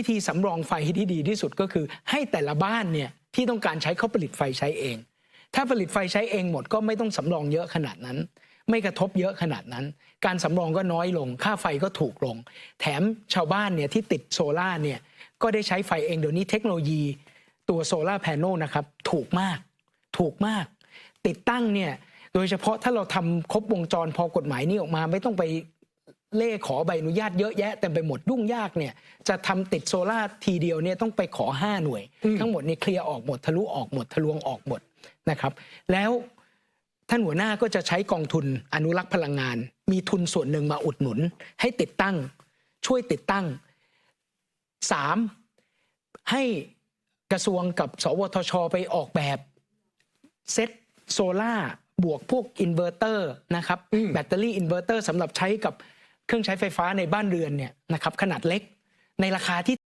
วิธีสำรองไฟที่ดีที่สุดก็คือ ให้แต่ละบ้านเนี่ยที่ต้องการใช้เขาผลิตไฟใช้เอง ถ้าผลิตไฟใช้เองหมดก็ไม่ต้องสำรองเยอะขนาดนั้น ไม่กระทบเยอะขนาดนั้น การสำรองก็น้อยลง ค่าไฟก็ถูกลง แถมชาวบ้านเนี่ยที่ติดโซล่าเนี่ยก็ได้ใช้ไฟเองเดี๋ยวนี้เทคโนโลยีตัวโซล่าแผงนะครับถูกมาก ถูกมาก ติดตั้งเนี่ยโดยเฉพาะถ้าเราทำครบวงจรพอกฎหมายนี้ออกมาไม่ต้องไป เล่ขอใบอนุญาตเยอะแยะเต็มไปหมดยุ่งยากเนี่ยจะทำติดโซล่าร์ทีเดียวเนี่ยต้องไปขอ 5 หน่วย ทั้งหมดนี่เคลียร์ออกหมดทะลุออกหมดทะลวงออกหมดนะครับแล้วท่านหัวหน้าก็จะใช้กองทุนอนุรักษ์พลังงาน มีทุนส่วนหนึ่งมาอุดหนุน ให้ติดตั้ง ช่วยติดตั้งสามให้กระทรวงกับ สวทช ไปออกแบบเซ็ตโซล่าบวกพวกอินเวอร์เตอร์นะครับอืมแบตเตอรี่อินเวอร์เตอร์สำหรับใช้กับ เครื่องใช้ไฟฟ้าในบ้านเรือนเนี่ยนะครับขนาดเล็กในราคาที่